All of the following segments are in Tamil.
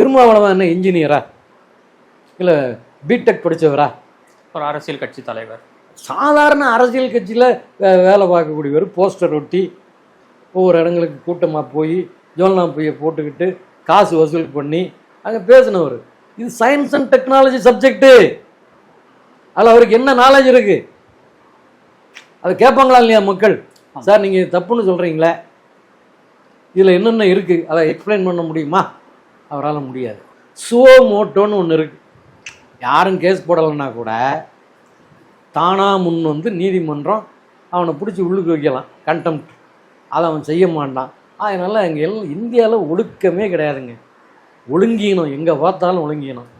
திருமாவளவன் என்ன இன்ஜினியரா இல்லை பிடெக் படித்தவரா ஒரு அரசியல் கட்சி தலைவர். சாதாரண அரசியல் கட்சியில் வேலை பார்க்கக்கூடியவர் போஸ்டர் ஒட்டி ஒவ்வொரு இடங்களுக்கு கூட்டமாக போய் ஜோல்னா பொய்யை போட்டுக்கிட்டு காசு வசூல் பண்ணி அங்கே பேசினவர். இது சயின்ஸ் அண்ட் டெக்னாலஜி சப்ஜெக்ட்டு அதில் அவருக்கு என்ன நாலேஜ் இருக்கு? அது கேட்பாங்களா இல்லையா மக்கள்? சார் நீங்கள் தப்புன்னு சொல்கிறீங்களே இதில் என்னென்ன இருக்குது அதை எக்ஸ்பிளைன் பண்ண முடியுமா? அவரால் முடியாது. சுவோ மோட்டோன்னு ஒன்று இருக்குது யாரும் கேஸ் போடலைன்னா கூட தானாக முன் வந்து நீதிமன்றம் அவனை பிடிச்சி உள்ளுக்கு வைக்கலாம். கண்டெம்ட் அதை அவன் செய்ய மாட்டான். அதனால் அங்கே எல்லாம் இந்தியாவில் ஒழுக்கமே கிடையாதுங்க. ஒழுங்கினோம் எங்கே பார்த்தாலும் ஒழுங்கினோம்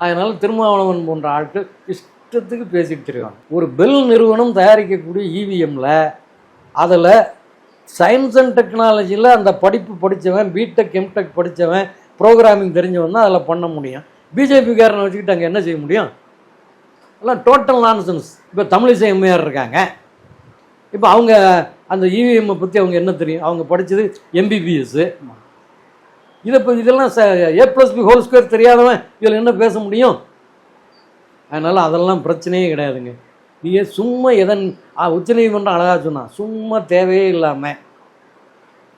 அதனால் திருமாவளவன் போன்ற ஆட்கள் இஷ்டத்துக்கு பேசிட்டு இருக்காங்க. ஒரு பெல் நிறுவனம் தயாரிக்கக்கூடிய இவிஎம்மில் அதில் சயின்ஸ் அண்ட் டெக்னாலஜியில் அந்த படிப்பு படித்தவன் பிடெக் எம்டெக் படித்தவன் ப்ரோக்ராமிங் தெரிஞ்சவன் தான் அதில் பண்ண முடியும். பிஜேபிக்காரனை வச்சுக்கிட்டு அங்கே என்ன செய்ய முடியும்? எல்லாம் டோட்டல் நான்சென்ஸ் இப்போ தமிழிசை எம்ஏஆர் இருக்காங்க. இப்போ அவங்க அந்த இவிஎம்மை பற்றி அவங்க என்ன தெரியும்? அவங்க படித்தது எம்பிபிஎஸ்ஸு இதை இப்போ இதெல்லாம் ச A plus B whole square தெரியாதவன் இதில் என்ன பேச முடியும்? அதனால் அதெல்லாம் பிரச்சனையே கிடையாதுங்க. நீங்கள் சும்மா எதன் உச்சநீதிமன்றம் அழகாக சொன்னான். சும்மா தேவையே இல்லாமல்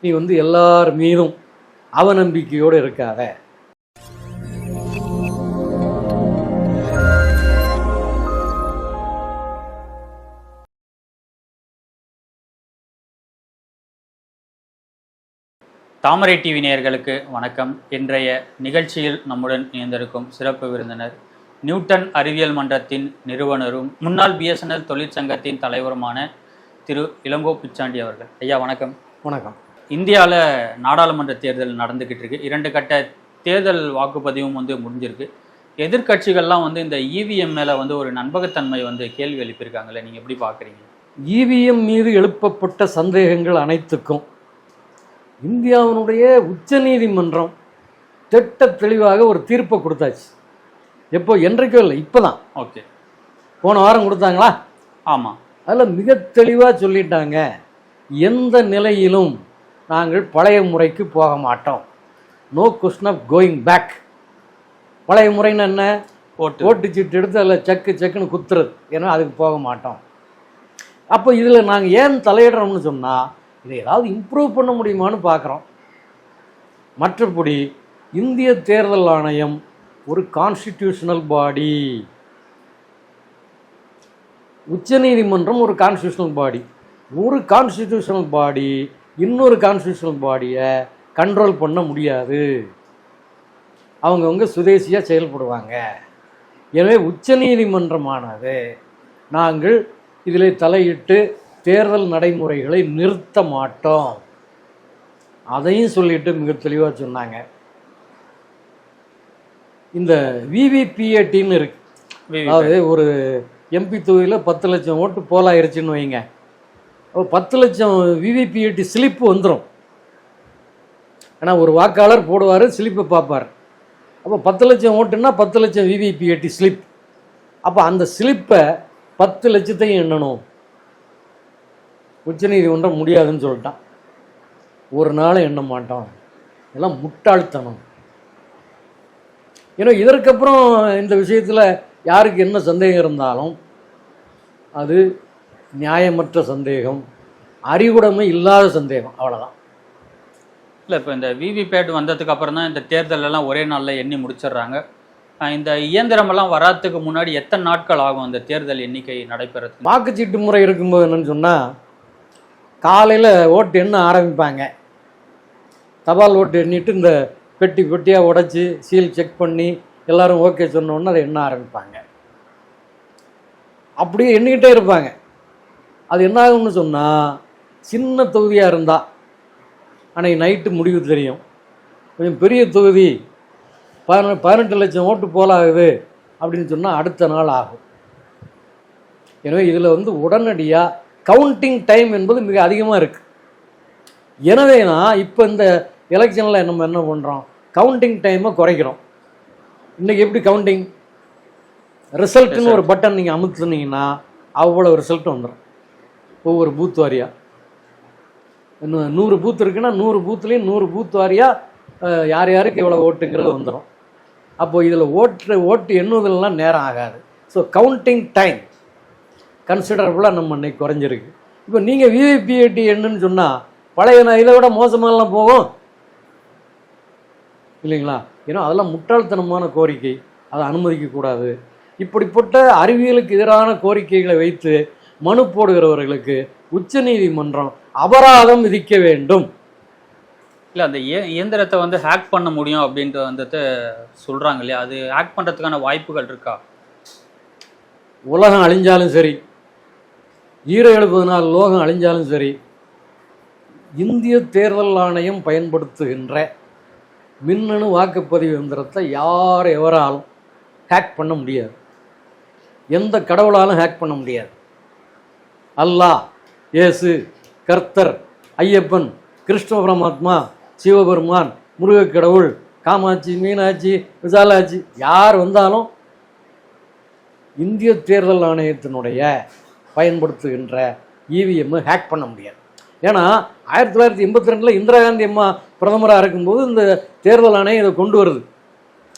நீ வந்து எல்லார் மீதும் அவநம்பிக்கையோடு இருக்காத. தாமரை டிவி நேயர்களுக்கு வணக்கம். இன்றைய நிகழ்ச்சியில் நம்முடன் இணைந்திருக்கும் சிறப்பு விருந்தினர் நியூட்டன் அறிவியல் மன்றத்தின் நிறுவனரும் முன்னாள் பிஎஸ்என்எல் தொழிற்சங்கத்தின் தலைவருமான திரு இளங்கோ பிச்சாண்டி அவர்கள். ஐயா வணக்கம். வணக்கம். இந்தியாவில் நாடாளுமன்ற தேர்தல் நடந்துக்கிட்டு இருக்கு. இரண்டு கட்ட தேர்தல் வாக்குப்பதிவும் வந்து முடிஞ்சிருக்கு. எதிர்க்கட்சிகள்லாம் வந்து இந்த இவிஎம் மேலே வந்து ஒரு நம்பகத்தன்மை வந்து கேள்வி எழுப்பியிருக்காங்கல்ல நீங்கள் எப்படி பார்க்குறீங்க இவிஎம் மீது எழுப்பப்பட்ட சந்தேகங்கள் அனைத்துக்கும் இந்தியாவினுடைய உச்சநீதிமன்றம் திட்ட தெளிவாக ஒரு தீர்ப்பை கொடுத்தாச்சு. எப்போ? என்றைக்கோ இல்லை இப்போ தான் ஓகே. போன வாரம் கொடுத்தாங்களா? ஆமாம் அதில் மிக தெளிவாக சொல்லிட்டாங்க எந்த நிலையிலும் நாங்கள் பழைய முறைக்கு போக மாட்டோம். No question of going back பழைய முறைன்னு என்ன? ஓட்டு சீட்டு எடுத்து அதில் செக்கு செக்குன்னு குத்துறது. ஏன்னா அதுக்கு போக மாட்டோம். அப்போ இதில் நாங்கள் ஏன் தலையிடுறோம்னு சொன்னால் இதை ஏதாவது இம்ப்ரூவ் பண்ண முடியுமான்னு பார்க்குறோம். மற்றபடி இந்திய தேர்தல் ஆணையம் ஒரு கான்ஸ்டிடியூஷனல் பாடி உச்சநீதிமன்றம் ஒரு கான்ஸ்டியூஷனல் பாடி ஒரு கான்ஸ்டிடியூஷனல் பாடி இன்னொரு கான்ஸ்டியூஷனல் பாடியை கண்ட்ரோல் பண்ண முடியாது. அவங்கவுங்க சுதேசியாக செயல்படுவாங்க. எனவே உச்சநீதிமன்றமானது நாங்கள் இதில் தலையிட்டு தேர்தல் நடைமுறைகளை நிறுத்த மாட்டோம். அதையும் சொல்லிட்டு மிக தெளிவாக சொன்னாங்க. இந்த விவிபிஏடின்னு இருக்கு. அதாவது ஒரு எம்பி தொகுதியில் பத்து லட்சம் ஓட்டு போலாயிருச்சுன்னு வைங்க. பத்து லட்சம் விவிபிஏடி ஸ்லிப்பு வந்துடும் ஆனால் ஒரு வாக்காளர் போடுவார் ஸ்லிப்பை பார்ப்பார். அப்போ பத்து லட்சம் ஓட்டுன்னா பத்து லட்சம் விவிபிஏடி ஸ்லிப் அப்போ அந்த ஸ்லிப்பை பத்து லட்சத்தையும் எண்ணணும். உச்சநீதிமன்றம் முடியாதுன்னு சொல்லிட்டான். ஒரு நாளும் எண்ண மாட்டோம் இதெல்லாம் முட்டாள்தனம். ஏன்னா இதற்கப்புறம் இந்த விஷயத்தில் யாருக்கு என்ன சந்தேகம் இருந்தாலும் அது நியாயமற்ற சந்தேகம் அறிவுடைமை இல்லாத சந்தேகம் அவ்வளோதான் இல்லை இப்போ இந்த விவிபேட் வந்ததுக்கு அப்புறம் தான் இந்த தேர்தல் எல்லாம் ஒரே நாளில் எண்ணி முடிச்சிடுறாங்க. இந்த இயந்திரமெல்லாம் வராதுக்கு முன்னாடி எத்தனை நாட்கள் ஆகும் இந்த தேர்தல் எண்ணிக்கை நடைபெறதுக்கு? வாக்குச்சீட்டு முறை இருக்கும்போது என்னன்னு சொன்னால் காலையில் ஓட்டு எண்ண ஆரம்பிப்பாங்க. தபால் ஓட்டு எண்ணிட்டு இந்த பெட்டி பெட்டியாக உடைச்சி சீல் செக் பண்ணி எல்லாரும் ஓகே சொன்னோன்னு அதை எண்ண ஆரம்பிப்பாங்க. அப்படியே எண்ணிக்கிட்டே இருப்பாங்க. அது என்ன ஆகும்னு சொன்னால் சின்ன தொகுதியாக இருந்தால் அன்னைக்கு நைட்டு முடிவு தெரியும். கொஞ்சம் பெரிய தொகுதி பதின பதினெட்டு லட்சம் ஓட்டு போலாகுது அப்படின்னு சொன்னால் அடுத்த நாள் ஆகும். எனவே இதில் வந்து உடனடியாக கவுண்டிங் டைம் என்பது மிக அதிகமாக இருக்குது எனவே தான் இப்போ இந்த எலெக்ஷனில் நம்ம என்ன பண்ணுறோம் கவுண்டிங் டைமை குறைக்கிறோம். இன்றைக்கி எப்படி கவுண்டிங் ரிசல்ட்டுன்னு ஒரு பட்டன் நீங்கள் அமுத்துனீங்கன்னா அவ்வளோ ரிசல்ட் வந்துடும் ஒவ்வொரு பூத் வாரியாக இன்னும் நூறு பூத் இருக்குன்னா நூறு பூத்துலேயும் நூறு பூத் வாரியாக யார் யாருக்கு எவ்வளோ ஓட்டுங்கிறது வந்துடும் அப்போ இதில் ஓட்டு ஓட்டு எண்ணுவதெல்லாம் நேரம் ஆகாது. ஸோ கவுண்டிங் டைம் கன்சிடரபுளாக நம்ம இன்னைக்கு குறைஞ்சிருக்கு. இப்போ நீங்கள் விவிபிஐடி எண்ணுன்னு சொன்னால் பழைய நான் இதை விட மோசமாலாம் போகும். இல்லைங்களா? ஏன்னா அதெல்லாம் முட்டாள்தனமான கோரிக்கை. அதை அனுமதிக்கக்கூடாது. இப்படிப்பட்ட அறிவியலுக்கு எதிரான கோரிக்கைகளை வைத்து மனு போடுகிறவர்களுக்கு உச்சநீதிமன்றம் அபராதம் விதிக்க வேண்டும். இல்ல அந்த இய- இயந்திரத்தை வந்து ஹேக் பண்ண முடியும் அப்படின்ட்டு வந்துட்டு சொல்றாங்க இல்லையா? அது ஹேக் பண்றதுக்கான வாய்ப்புகள் இருக்கா? உலகம் அழிஞ்சாலும் சரி ஈர எழுபதினால் லோகம் அழிஞ்சாலும் சரி இந்திய தேர்தல் ஆணையம் பயன்படுத்துகின்ற மின்னணு வாக்குப்பதிவு எந்திரத்தை யார் எவராலும் ஹேக் பண்ண முடியாது. எந்த கடவுளாலும் ஹேக் பண்ண முடியாது. அல்லாஹ் இயேசு கர்த்தர் ஐயப்பன் கிருஷ்ண பரமாத்மா சிவபெருமான் முருகக்கடவுள் காமாட்சி மீனாட்சி விசாலாட்சி யார் வந்தாலும் இந்திய தேர்தல் ஆணையத்தினுடைய பயன்படுத்துகின்ற இவிஎம்மை ஹேக் பண்ண முடியாது. ஏன்னா ஆயிரத்தி தொள்ளாயிரத்தி எண்பத்தி ரெண்டில் இந்திரா காந்தி அம்மா பிரதமராக இருக்கும்போது இந்த தேர்தல் ஆணையம் இதை கொண்டு வருது.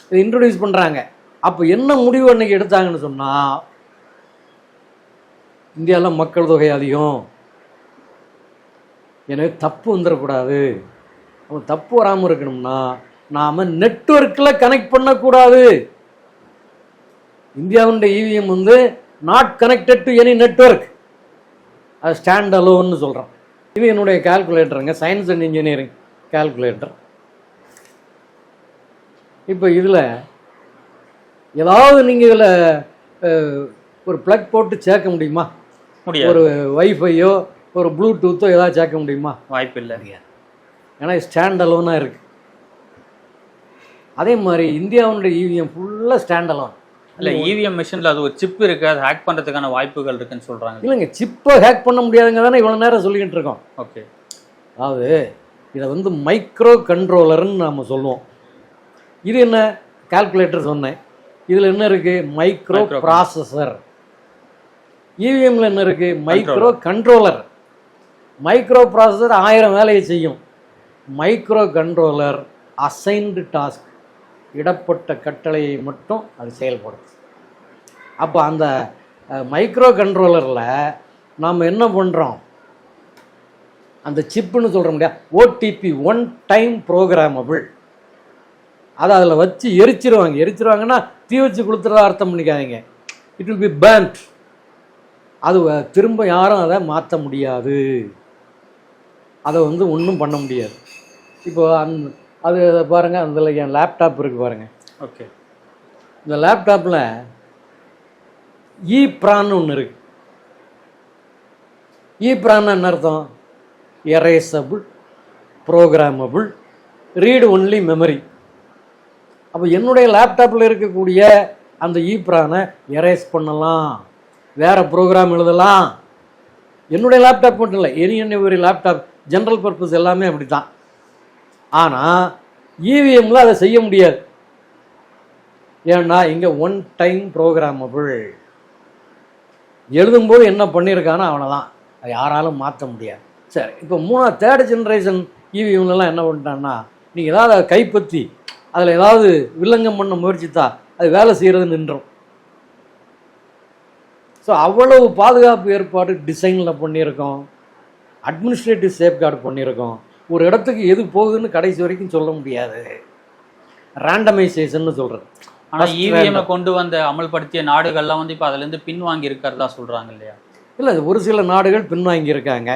இதை இன்ட்ரடியூஸ் பண்ணுறாங்க அப்போ என்ன முடிவு அன்னைக்கு எடுத்தாங்கன்னு சொன்னால் இந்தியாவில் மக்கள் தொகை அதிகம். எனவே தப்பு வந்துடக்கூடாது அப்போ தப்பு வராமல் இருக்கணும்னா நாம் நெட்வொர்க்கில் கனெக்ட் பண்ணக்கூடாது. இந்தியாவுடைய இவிஎம் வந்து not connected to any network அது ஸ்டாண்ட் அலோன்னு சொல்கிறோம் இது என்னுடைய கால்குலேட்டருங்க சயின்ஸ் அண்ட் இன்ஜினியரிங் கால்குலேட்டர் இப்போ இதில் ஏதாவது நீங்கள் இதில் ஒரு ப்ளக் போட்டு சேர்க்க முடியுமா? ஒரு வைஃபையோ ஒரு ப்ளூடூத்தோ ஏதாவது சேர்க்க முடியுமா? வாய்ப்பு இல்லை ஏன்னா ஸ்டாண்ட் அலோனாக இருக்குது அதே மாதிரி இந்தியாவுடைய இவிஎம் ஃபுல்லாக ஸ்டாண்ட் அலோன் இல்ல இவிஎம் மிஷின்ல அது ஒரு சிப் இருக்கு அது ஹேக் பண்றதுக்கான வாய்ப்புகள் இருக்குன்னு சொல்றாங்க. இல்லைங்க சிப்பை ஹேக் பண்ண முடியாதுங்க தானே இவ்வளோ நேரம் சொல்லிக்கிட்டு இருக்கோம். ஓகே. அதாவது இதை வந்து மைக்ரோ கண்ட்ரோலர்னு நாம் சொல்லுவோம். இது என்ன? கால்குலேட்டர் சொன்னேன். இதில் என்ன இருக்குது மைக்ரோ ப்ராசஸர் இவிஎம்ல என்ன இருக்குது மைக்ரோ கண்ட்ரோலர் மைக்ரோ ப்ராசஸர் ஆயிரம் வேலையை செய்யும். மைக்ரோ கண்ட்ரோலர் அசைன்டு டாஸ்க் இடப்பட்ட கட்டளையை மட்டும் அது செயல்படும் அப்போ அந்த மைக்ரோ கண்ட்ரோலரில் நாம் என்ன பண்ணுறோம் அந்த சிப்புன்னு சொல்கிற முடியாது ஓடிபி ஒன் டைம் ப்ரோக்ராமபிள் அதை அதில் வச்சு எரிச்சிருவாங்க. எரிச்சிருவாங்கன்னா தீ வச்சு கொடுத்துறதா அர்த்தம் பண்ணிக்காதீங்க. இட் வில் பி பேண்ட் அது திரும்ப யாரும் அதை மாற்ற முடியாது. அதை வந்து ஒன்றும் பண்ண முடியாது. இப்போ அந் அது பாருங்கள் அதில் என் லேப்டாப் இருக்குது பாருங்கள் ஓகே. இந்த லேப்டாப்பில் இ ப்ரான்னு ஒன்று இருக்கு. இ ப்ரான் என்ன அர்த்தம்? Erasable programmable read only memory அப்போ என்னுடைய லேப்டாப்பில் இருக்கக்கூடிய அந்த இ ப்ரானை எரேஸ் பண்ணலாம். வேறு ப்ரோக்ராம் எழுதலாம். என்னுடைய லேப்டாப் மட்டும் இல்லை எனி என்ன ஒரு லேப்டாப் ஜென்ரல் பர்பஸ் எல்லாமே அப்படி தான் ஆனால் இவிஎம்மில் அதை செய்ய முடியாது. ஏன்னா இங்கே ஒன் டைம் ப்ரோக்ராமபிள் எழுதும்போது என்ன பண்ணியிருக்கானோ அவனை தான் அதை யாராலும் மாற்ற முடியாது. சரி இப்போ மூணா தேர்ட் ஜென்ரேஷன் இவிஎம்லலாம் என்ன பண்ணிட்டான்னா நீங்கள் ஏதாவது அதை கைப்பற்றி அதில் ஏதாவது வில்லங்கம் பண்ண முயற்சித்தா அது வேலை செய்கிறது நின்றோம். ஸோ அவ்வளவு பாதுகாப்பு ஏற்பாடு டிசைனில் பண்ணியிருக்கோம். அட்மினிஸ்ட்ரேட்டிவ் சேஃப்கார்டு பண்ணியிருக்கோம். ஒரு இடத்துக்கு எது போகுதுன்னு கடைசி வரைக்கும் சொல்ல முடியாது. ரேண்டமைசேஷன் சொல்கிறது ஆனா First இவிஎம் random. கொண்டு வந்த அமல்படுத்திய நாடுகள்லாம் வந்து இப்ப அதுல இருந்து பின்வாங்கி இருக்கிறதா சொல்றாங்க இல்லையா? இல்லை ஒரு சில நாடுகள் பின்வாங்கி இருக்காங்க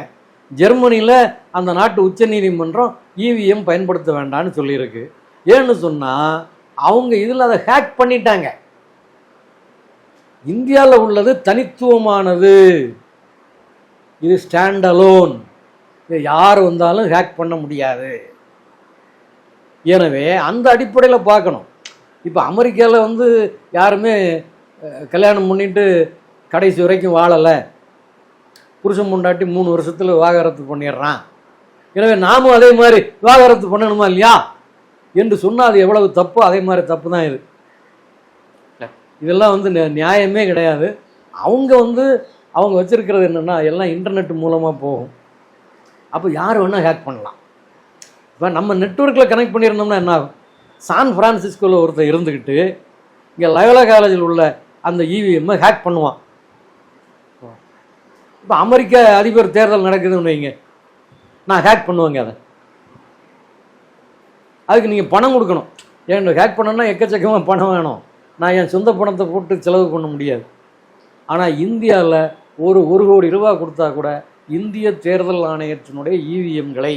ஜெர்மனியில் அந்த நாட்டு உச்சநீதிமன்றம் இவிஎம் பயன்படுத்த வேண்டாம்னு சொல்லியிருக்கு. ஏன்னு சொன்னால் அவங்க இதில் அதை ஹேக் பண்ணிட்டாங்க. இந்தியாவில் உள்ளது தனித்துவமானது. இது ஸ்டாண்ட் அலோன் இது யார் வந்தாலும் ஹேக் பண்ண முடியாது. எனவே அந்த அடிப்படையில் பார்க்கணும். இப்போ அமெரிக்காவில் வந்து யாருமே கல்யாணம் பண்ணிட்டு கடைசி வரைக்கும் வாழலை. புருஷன் பொண்டாட்டி மூணு வருஷத்தில் விவாகரத்து பண்ணிடுறான். எனவே நாமும் அதே மாதிரி விவாகரத்து பண்ணணுமா இல்லையா? என்று சொன்னால் அது எவ்வளவு தப்பு அதே மாதிரி தப்பு தான் இது. இதெல்லாம் வந்து நியாயமே கிடையாது. அவங்க வந்து அவங்க வச்சுருக்கிறது என்னென்னா எல்லாம் இன்டர்நெட் மூலமாக போகும். அப்போ யார் வேணால் ஹேக் பண்ணலாம். இப்போ நம்ம நெட்வொர்க்கில் கனெக்ட் பண்ணியிருந்தோம்னா என்ன ஆகும்? சான் ஃப்ரான்சிஸ்கோவில் ஒருத்தர் இருந்துக்கிட்டு இங்கே லயோலா காலேஜில் உள்ள அந்த இவிஎம்மை ஹேக் பண்ணுவான். இப்போ அமெரிக்க அதிபர் தேர்தல் நடக்குதுன்னு வைங்க. நான் ஹேக் பண்ணுவேங்க அதை. அதுக்கு நீங்கள் பணம் கொடுக்கணும். ஏன் ஹேக் பண்ணோன்னா எக்கச்சக்கமாக பணம் வேணும். நான் என் சொந்த பணத்தை போட்டு செலவு பண்ண முடியாது. ஆனால் இந்தியாவில் ஒரு ஒரு கோடி ரூபாய் கொடுத்தா கூட இந்திய தேர்தல் ஆணையத்தினுடைய இவிஎம்களை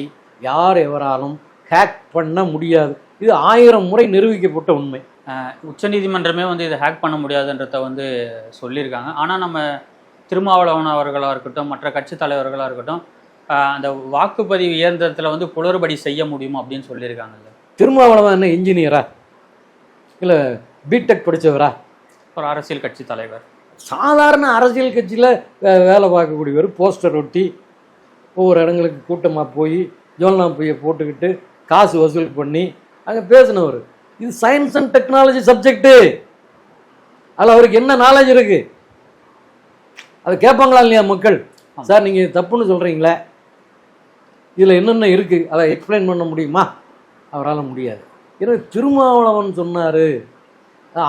யார் எவராலும் ஹேக் பண்ண முடியாது. இது ஆயிரம் முறை நிரூபிக்கப்பட்ட உண்மை. உச்சநீதிமன்றமே வந்து இதை ஹேக் பண்ண முடியாதுன்றத வந்து சொல்லியிருக்காங்க. ஆனால் நம்ம திருமாவளவன் அவர்களாக இருக்கட்டும் மற்ற கட்சி தலைவர்களாக இருக்கட்டும் அந்த வாக்குப்பதிவு இயந்திரத்தில் வந்து குளறுபடி செய்ய முடியும் அப்படின்னு சொல்லியிருக்காங்கல்ல. திருமாவளவன் என்ன இன்ஜினியரா இல்லை பிடெக் படித்தவரா ஒரு அரசியல் கட்சி தலைவர். சாதாரண அரசியல் கட்சியில் வேலை பார்க்கக்கூடியவர் போஸ்டர் ஒட்டி ஒவ்வொரு இடங்களுக்கு கூட்டமாக போய் ஜோல்னா பொய்யை போட்டுக்கிட்டு காசு வசூல் பண்ணி அங்கே பேசினவர். இது சயின்ஸ் அண்ட் டெக்னாலஜி சப்ஜெக்ட்டு அதில் அவருக்கு என்ன நாலேஜ் இருக்கு? அதை கேட்பாங்களா இல்லையா மக்கள்? சார் நீங்கள் தப்புன்னு சொல்கிறீங்களே இதில் என்னென்ன இருக்குது அதை எக்ஸ்பிளைன் பண்ண முடியுமா? அவரால் முடியாது. ஏன்னா திருமாவளவன் சொன்னார்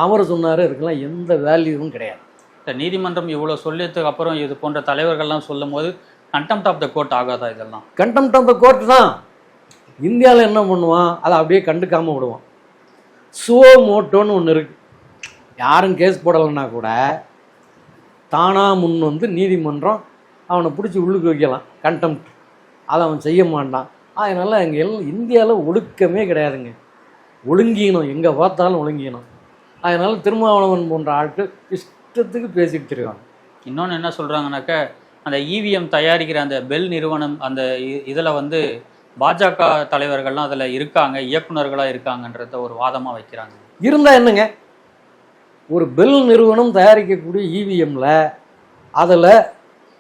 அவர் சொன்னார் இதுக்கெல்லாம் எந்த வேல்யூவும் கிடையாது. இந்த நீதிமன்றம் இவ்வளோ சொல்லியதுக்கு அப்புறம் இது போன்ற தலைவர்கள்லாம் சொல்லும் போது கண்டெம்ட் ஆஃப் த கோர்ட் ஆகாதா இதெல்லாம்? கண்டெம்ட் ஆஃப் த கோர்ட் தான். இந்தியாவில் என்ன பண்ணுவான்? அதை அப்படியே கண்டுக்காமல் விடுவான். சுவோ மோட்டோன்னு ஒன்று இருக்கு. யாரும் கேஸ் போடலைன்னா கூட தானாக முன் வந்து நீதிமன்றம் அவனை பிடிச்சி உள்ளுக்கு வைக்கலாம். கண்டெம்ட் அதை அவன் செய்ய மாட்டான். அதனால் அங்கே எல்லாம் இந்தியாவில் ஒழுக்கமே கிடையாதுங்க. ஒழுங்கீனம் எங்கே பார்த்தாலும் ஒழுங்கீனம் அதனால் திருமாவளவன் போன்ற ஆட்கள் இஷ்டத்துக்கு பேசிட்டு இருக்காங்க. இன்னொன்று என்ன சொல்கிறாங்கனாக்க அந்த இவிஎம் தயாரிக்கிற அந்த பெல் நிறுவனம் அந்த இதில் வந்து பாஜக தலைவர்கள்லாம் அதில் இருக்காங்க இயக்குனர்களாக இருக்காங்கன்றத ஒரு வாதமாக வைக்கிறாங்க. இருந்தால் என்னங்க? ஒரு பெல் நிறுவனம் தயாரிக்கக்கூடிய E இவிஎம்மில் அதில்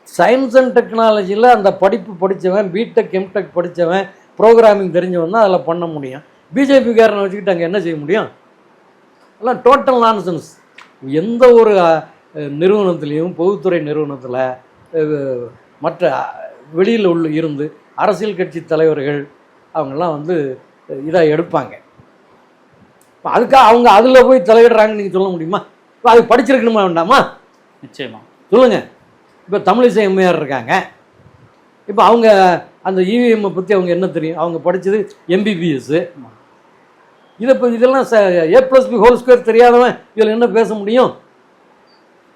சயின்ஸ் அண்ட் டெக்னாலஜியில் அந்த படிப்பு படித்தவன் பிடெக் எம்டெக் படித்தவன் ப்ரோக்ராமிங் தெரிஞ்சவன் தான் அதில் பண்ண முடியும். பிஜேபிக்காரனை வச்சுக்கிட்டு அங்கே என்ன செய்ய முடியும்? எல்லாம் டோட்டல் நான்சென்ஸ் எந்த ஒரு நிறுவனத்திலையும் பொதுத்துறை நிறுவனத்தில் மற்ற வெளியில் உள்ள இருந்து அரசியல் கட்சி தலைவர்கள் அவங்கெல்லாம் வந்து இதாக எடுப்பாங்க. இப்போ அதுக்காக அவங்க அதில் போய் தலையிடுறாங்கன்னு நீங்கள் சொல்ல முடியுமா? இப்போ அது படிச்சிருக்கணுமா வேண்டாமா? நிச்சயமா. சொல்லுங்கள் இப்போ தமிழிசை எம்மையார் இருக்காங்க. இப்போ அவங்க அந்த இவிஎம்மை பற்றி அவங்க என்ன தெரியும்? அவங்க படித்தது எம்பிபிஎஸ்ஸு இதை இப்போ இதெல்லாம் ச A plus B whole square தெரியாதவன் இதில் என்ன பேச முடியும்?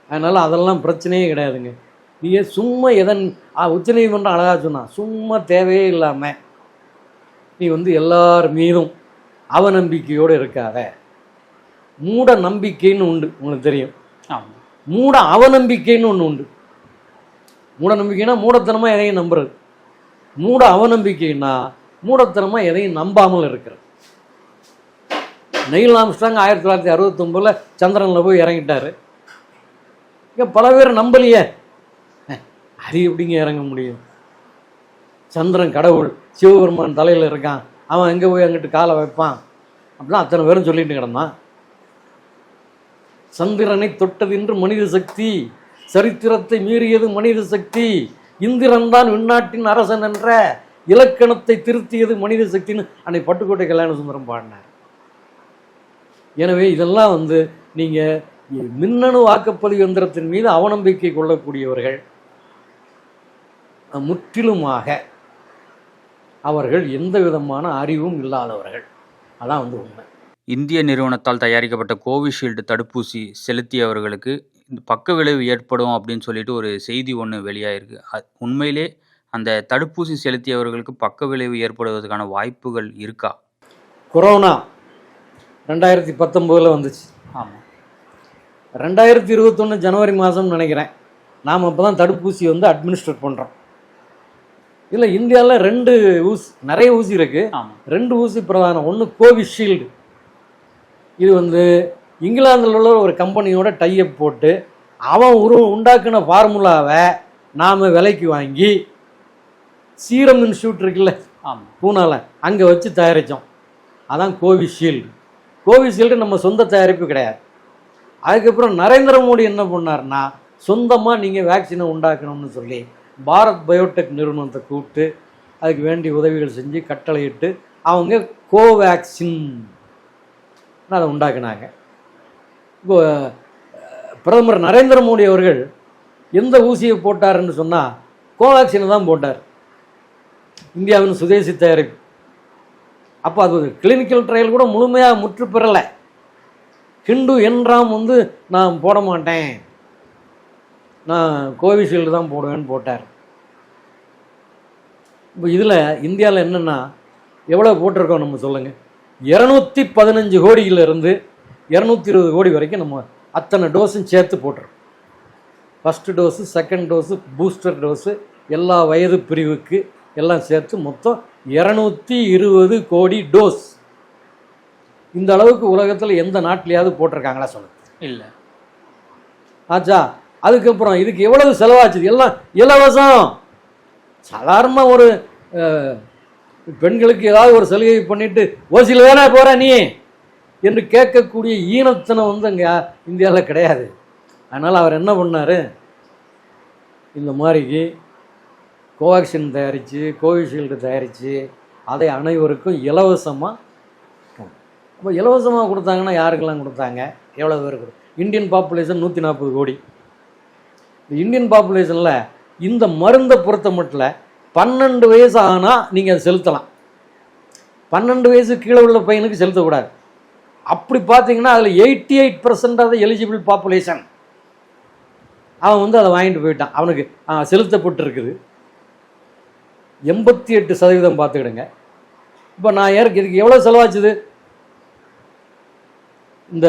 அதனால் அதெல்லாம் பிரச்சனையே கிடையாதுங்க. நீங்கள் சும்மா எதன் உச்சநீதிமன்றம் அழகாக சொன்னான். சும்மா தேவையே இல்லாமல் நீ வந்து எல்லார் மீதும் அவநம்பிக்கையோடு இருக்காத. மூட நம்பிக்கைன்னு உண்டு உங்களுக்கு தெரியும். மூட அவநம்பிக்கைன்னு ஒன்று உண்டு. மூட நம்பிக்கைனா மூடத்தனமாக எதையும் நம்புறது. மூட அவநம்பிக்கைன்னா மூடத்தனமாக எதையும் நம்பாமல் இருக்கிறது. நெயில் ஆம்ஸ்டாங் ஆயிரத்தி தொள்ளாயிரத்தி அறுபத்தொம்பதில் சந்திரனில் போய் இறங்கிட்டாரு. இங்கே பல பேர் நம்பலையே. அது எப்படிங்க இறங்க முடியும்? சந்திரன் கடவுள் சிவபெருமான் தலையில் இருக்கான். அவன் எங்கே போய் அங்கிட்டு காலை வைப்பான்? அப்படிலாம் அத்தனை பேரும் சொல்லிட்டு கிடந்தான். சந்திரனை தொட்டது என்று மனித சக்தி சரித்திரத்தை மீறியது மனித சக்தி. இந்திரன் தான் விண்ணாட்டின் அரசன் என்ற இலக்கணத்தை திருத்தியது மனித சக்தின்னு அன்னை பட்டுக்கோட்டை கல்யாண சுந்தரம் பாடினார். எனவே இதெல்லாம் வந்து நீங்கள் மின்னணு வாக்குப்பதிவு எந்திரத்தின் மீது அவநம்பிக்கை கொள்ளக்கூடியவர்கள் முற்றிலுமாக அவர்கள் எந்த விதமான அறிவும் இல்லாதவர்கள். அதான் வந்து உண்மை. இந்திய நிறுவனத்தால் தயாரிக்கப்பட்ட கோவிஷீல்டு தடுப்பூசி செலுத்தியவர்களுக்கு இந்த பக்க விளைவு ஏற்படும் அப்படின்னு சொல்லிட்டு ஒரு செய்தி ஒன்று வெளியாயிருக்கு. உண்மையிலே அந்த தடுப்பூசி செலுத்தியவர்களுக்கு பக்க விளைவு ஏற்படுவதற்கான வாய்ப்புகள் இருக்கா? கொரோனா ரெண்டாயிரத்தி பத்தொம்போதில் வந்துச்சு. ஆமாம் ரெண்டாயிரத்தி இருபத்தொன்று ஜனவரி மாதம்னு நினைக்கிறேன். நாம் அப்போ தான் தடுப்பூசி வந்து அட்மினிஸ்ட்ரேட் பண்ணுறோம் இல்லை இந்தியாவில் ரெண்டு ஊசி நிறைய ஊசி இருக்குது ரெண்டு ஊசி பிரதானம். ஒன்று கோவிஷீல்டு. இது வந்து இங்கிலாந்தில் உள்ள ஒரு கம்பெனியோட டைப் போட்டு அவன் உரு உண்டாக்குன ஃபார்முலாவை நாம் விலைக்கு வாங்கி சீரம் இன்ஸ்டியூட் இருக்குல்ல ஆமாம் பூனால அங்கே வச்சு தயாரித்தோம் அதான் கோவிஷீல்டு. கோவிஷீல்டு நம்ம சொந்த தயாரிப்பு கிடையாது. அதுக்கப்புறம் நரேந்திர மோடி என்ன பண்ணார்னா சொந்தமாக நீங்கள் வேக்சினை உண்டாக்கணும்னு சொல்லி பாரத் பயோடெக் நிறுவனத்தை கூப்பிட்டு அதுக்கு வேண்டிய உதவிகள் செஞ்சு கட்டளையிட்டு அவங்க கோவேக்சின் அதை உண்டாக்குனாங்க. இப்போ பிரதமர் நரேந்திர மோடி அவர்கள் எந்த ஊசியை போட்டாருன்னு சொன்னால் கோவேக்சினை தான் போட்டார். இந்தியாவின் சுதேசி தயாரிப்பு. அப்போ அது கிளினிக்கல் ட்ரையல் கூட முழுமையாக முற்று பெறலை. ஹிண்டு என்றாம் வந்து நான் போட மாட்டேன். நான் கோவிஷீல்டு தான் போடுவேன்னு போட்டார். இப்போ இதில் இந்தியாவில் என்னென்னா எவ்வளோ போட்டிருக்கோம் நம்ம சொல்லுங்கள் இரநூத்தி பதினஞ்சு கோடியிலிருந்து இரநூத்தி இருபது கோடி வரைக்கும் நம்ம அத்தனை டோஸும் சேர்த்து போட்டிருக்கோம். First dose second dose booster dose எல்லா வயது பிரிவுக்கு எல்லாம் சேர்த்து மொத்தம் இரநூத்தி இருபது கோடி டோஸ். இந்த அளவுக்கு உலகத்தில் எந்த நாட்டிலையாவது போட்டிருக்காங்களா சொல்லுங்க இல்லை. ஆச்சா அதுக்கப்புறம் இதுக்கு எவ்வளவு செலவாச்சு எல்லாம் இலவசம். சாதாரணமாக ஒரு பெண்களுக்கு ஏதாவது ஒரு சலுகை பண்ணிட்டு ஓசியில் தானே போற நீ? என்று கேட்கக்கூடிய ஈனத்தனம் வந்து அங்கே இந்தியாவில் கிடையாது. அதனால் அவர் என்ன பண்ணார்? இந்த மாதிரி கோவேக்சின் தயாரித்து கோவிஷீல்டு தயாரித்து அதை அனைவருக்கும் இலவசமாக அப்போ இலவசமாக கொடுத்தாங்கன்னா யாருக்கெல்லாம் கொடுத்தாங்க? எவ்வளோ பேர் கொடு இந்தியன் பாப்புலேஷன் நூற்றி நாற்பது கோடி. இந்த இந்தியன் பாப்புலேஷனில் இந்த மருந்தை பொறுத்த மட்டும் பன்னெண்டு வயசு ஆனால் நீங்கள் அதை செலுத்தலாம். பன்னெண்டு வயசு கீழே உள்ள பையனுக்கு செலுத்தக்கூடாது. அப்படி பார்த்தீங்கன்னா அதில் eighty eight percent of eligible population அவன் வந்து அதை வாங்கிட்டு போயிட்டான். அவனுக்கு செலுத்தப்பட்டு இருக்குது எண்பத்தி எட்டு சதவீதம் பார்த்துக்கிடுங்க. இப்போ நான் ஏற்க இதுக்கு எவ்வளோ செலவாச்சுது? இந்த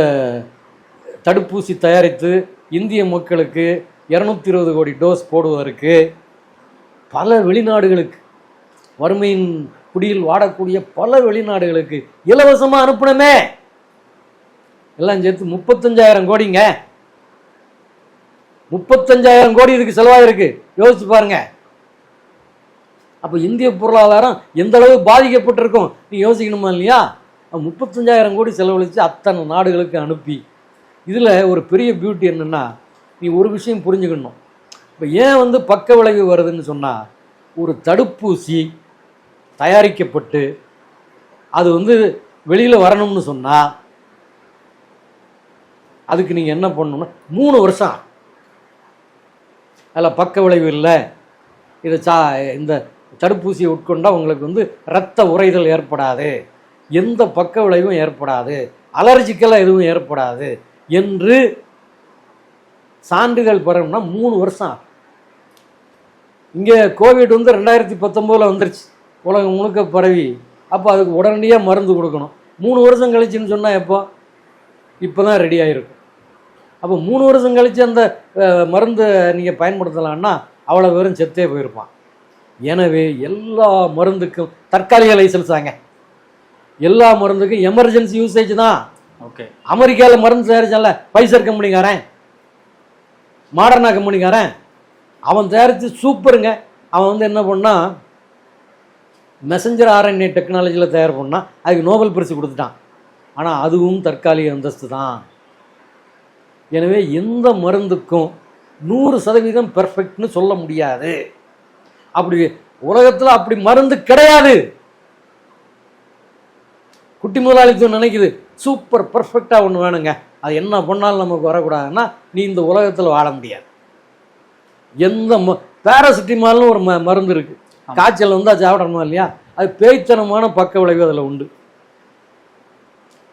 தடுப்பூசி தயாரித்து இந்திய மக்களுக்கு இரநூத்தி இருபது கோடி டோஸ் போடுவதற்கு பல வெளிநாடுகளுக்கு வறுமையின் குடியில் வாடக்கூடிய பல வெளிநாடுகளுக்கு இலவசமாக அனுப்பணுமே. எல்லாம் சேர்த்து முப்பத்தஞ்சாயிரம் கோடிங்க. முப்பத்தஞ்சாயிரம் கோடி இதுக்கு செலவாயிருக்கு. யோசிச்சு பாருங்கள் அப்போ இந்திய பொருளாதாரம் எந்த அளவு பாதிக்கப்பட்டிருக்கும்? நீ யோசிக்கணுமா இல்லையா? முப்பத்தஞ்சாயிரம் கோடி செலவழித்து அத்தனை நாடுகளுக்கு அனுப்பி. இதில் ஒரு பெரிய பியூட்டி என்னென்னா நீ ஒரு விஷயம் புரிஞ்சுக்கணும். இப்போ ஏன் வந்து பக்க விளைவு வருதுன்னு சொன்னால் ஒரு தடுப்பூசி தயாரிக்கப்பட்டு அது வந்து வெளியில் வரணும்னு சொன்னால் அதுக்கு நீங்கள் என்ன பண்ணணும்னா மூணு வருஷம் அதில் பக்க விளைவு இல்லை. இதை சா இந்த தடுப்பூசியை உட்கொண்டால் உங்களுக்கு வந்து இரத்த உறைதல் ஏற்படாது. எந்த பக்க விளைவும் ஏற்படாது. அலர்ஜிக்கெல்லாம் எதுவும் ஏற்படாது என்று சான்றிதழ் பெறணும்னா மூணு வருஷம் இங்கே கோவிட் வந்து ரெண்டாயிரத்தி பத்தொம்போதில் வந்துருச்சு. உலகம் முழுக்க பரவி. அப்போ அதுக்கு உடனடியாக மருந்து கொடுக்கணும். மூணு வருஷம் கழிச்சுன்னு சொன்னால் எப்போ? இப்போ தான் ரெடி ஆகிருக்கும் அப்போ மூணு வருஷம் கழித்து அந்த மருந்து மருந்தை நீங்கள் பயன்படுத்தலான்னா அவ்வளோ பேரும் செத்தே போயிருப்பான். எனவே எல்லா மருந்துக்கும் தற்காலிக லைசன்ஸ் தாங்க. எல்லா மருந்துக்கும் எமர்ஜென்சி யூசேஜ் தான். ஓகே அமெரிக்காவில் மருந்து தயாரிச்சான்ல பைசர் கம்பெனிக்காரன் மாடர்னா கம்பெனிக்காரன் அவன் தயாரித்து சூப்பருங்க. அவன் வந்து என்ன பண்ணான் மெசஞ்சர் ஆர்என்ஏ டெக்னாலஜியில் தயார் பண்ணான் அதுக்கு நோபல் பரிசு கொடுத்துட்டான். ஆனால் அதுவும் தற்காலிக அந்தஸ்து தான். எனவே எந்த மருந்துக்கும் நூறு சதவீதம் பெர்ஃபெக்ட்னு சொல்ல முடியாது. அப்படி உலகத்தில் அப்படி மருந்து கிடையாது. குட்டி முதலாளித்துவம் நினைக்குது சூப்பர் பர்ஃபெக்டாக ஒன்று வேணுங்க. அது என்ன பண்ணாலும் நமக்கு வரக்கூடாதுன்னா நீ இந்த உலகத்தில் வாழ முடியாது. எந்த பேராசிட்டிமால்னு ஒரு ம மருந்து இருக்குது. காய்ச்சல் வந்தால் சாப்பிடணுமா இல்லையா? அது பேய்த்தனமான பக்க விளைவு அதில் உண்டு.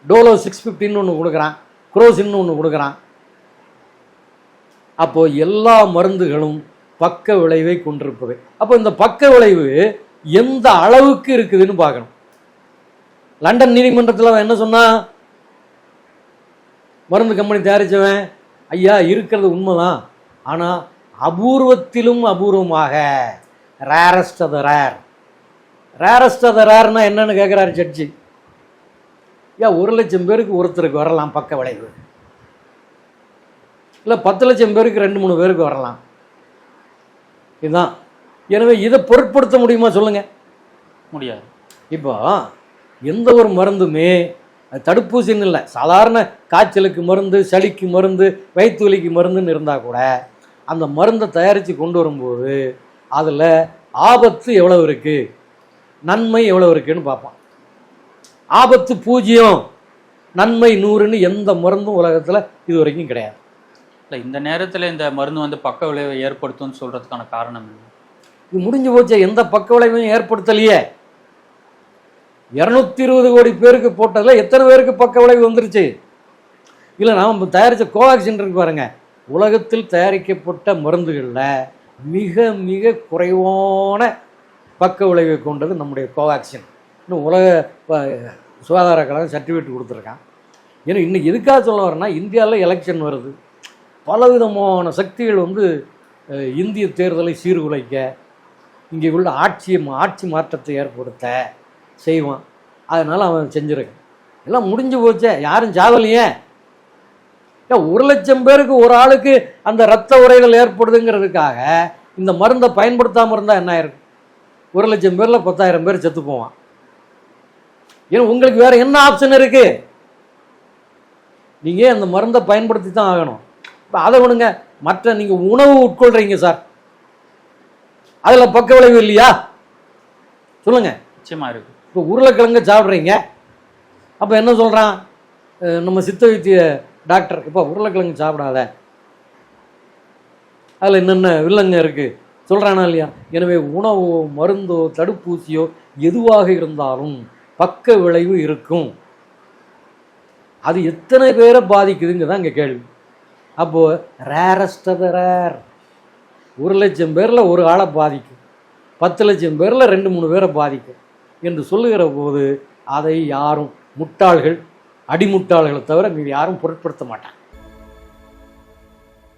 டோலோ சிக்ஸ் ஃபிஃப்டின்னு ஒன்று கொடுக்குறான். குரோசின்னு ஒன்று கொடுக்குறான். அப்போ எல்லா மருந்துகளும் பக்க விளைவை கொண்டிருப்பது. அப்போ இந்த பக்க விளைவு எந்த அளவுக்கு இருக்குதுன்னு பார்க்கணும். லண்டன் நீதிமன்றத்தில் அவன் என்ன சொன்னான் மருந்து கம்பெனி தயாரித்தவன் ஐயா இருக்கிறது உண்மைதான். ஆனால் அபூர்வத்திலும் அபூர்வமாக ரேரஸ்ட் அத ரேர் ரேரஸ்ட் அத த ரேர்னா என்னன்னு கேட்குறாரு ஜட்ஜி ஐயா ஒரு லட்சம் பேருக்கு ஒருத்தருக்கு வரலாம் பக்க விளைவு. இல்லை பத்து லட்சம் பேருக்கு ரெண்டு மூணு பேருக்கு வரலாம். இதுதான். எனவே இதை பொருட்படுத்த முடியுமா சொல்லுங்க. முடியாது. இப்போ எந்த ஒரு மருந்துமே அது தடுப்பூசின்னு இல்லை. சாதாரண காய்ச்சலுக்கு மருந்து சளிக்கு மருந்து வயிற்று வலிக்கு மருந்துன்னு இருந்தால் கூட அந்த மருந்தை தயாரித்து கொண்டு வரும்போது அதில் ஆபத்து எவ்வளவு இருக்குது நன்மை எவ்வளவு இருக்குன்னு பார்ப்பான் ஆபத்து பூஜ்ஜியம். நன்மை நூறுன்னு எந்த மருந்தும் உலகத்தில் இது வரைக்கும் கிடையாது. இல்லை இந்த நேரத்தில் இந்த மருந்து வந்து பக்க விளைவை ஏற்படுத்தும்னு சொல்கிறதுக்கான காரணம் என்ன? இது முடிஞ்சு போச்சே. எந்த பக்க விளைவையும் ஏற்படுத்தலையே. இரநூத்தி இருபது கோடி பேருக்கு போட்டதில் எத்தனை பேருக்கு பக்க விளைவு வந்துருச்சு? இல்லை நாம் தயாரித்த கோவாக்சின் இருக்கு பாருங்க. உலகத்தில் தயாரிக்கப்பட்ட மருந்துகளில் மிக மிக குறைவான பக்க விளைவை கொண்டது நம்முடைய கோவாக்சின். இன்னும் உலக சுகாதார கழகம் சர்டிஃபிகேட் கொடுத்துருக்கான். ஏன்னா இன்னும் எதுக்காக சொல்ல வரேன்னா இந்தியாவில் எலெக்ஷன் வருது. பலவிதமான சக்திகள் வந்து இந்திய தேர்தலை சீர்குலைக்க இங்கே உள்ள ஆட்சியை மா- ஆட்சி மாற்றத்தை ஏற்படுத்த செய்வான். அதனால் அவன் செஞ்சிருக்கான். எல்லாம் முடிஞ்சு போச்சே. யாரும் சாவலையே ஏன் ஒரு லட்சம் பேருக்கு ஒரு ஆளுக்கு அந்த ரத்த உரைகள் ஏற்படுதுங்கிறதுக்காக இந்த மருந்தை பயன்படுத்தாமல் இருந்தால் என்ன ஆயிருக்கும் ஒரு லட்சம் பேரில் பத்தாயிரம் பேர் செத்து போவான். ஏன்னா உங்களுக்கு வேறு என்ன ஆப்ஷன் இருக்குது நீங்கள் அந்த மருந்தை பயன்படுத்தி தான் ஆகணும்? இப்போ அதை விடுங்க. மற்ற நீங்கள் உணவு உட்கொள்றீங்க சார். அதில் பக்க விளைவு இல்லையா? சொல்லுங்க. நிச்சயமா இருக்கு. இப்போ உருளைக்கிழங்க சாப்பிட்றீங்க. அப்போ என்ன சொல்கிறான் நம்ம சித்த வைத்திய டாக்டர் இப்போ உருளைக்கிழங்கு சாப்பிடாத. அதில் என்னென்ன வில்லங்க இருக்குது சொல்கிறானா இல்லையா? எனவே உணவோ மருந்தோ தடுப்பூசியோ எதுவாக இருந்தாலும் பக்க விளைவு இருக்கும். அது எத்தனை பேரை பாதிக்குதுங்கிறதான் இங்கே கேள்வி. அப்போது ரேரஸ்ட் ஆஃப் ரேர் ஒரு லட்சம் பேரில் ஒரு ஆளை பாதிக்கும். பத்து லட்சம் பேரில் ரெண்டு மூணு பேரை பாதிக்கும். என்று சொல்லுகிற போது அதை யாரும் முட்டாள்கள் அடிமுட்டாள்களை தவிர மீது யாரும் பொருட்படுத்த மாட்டாங்க.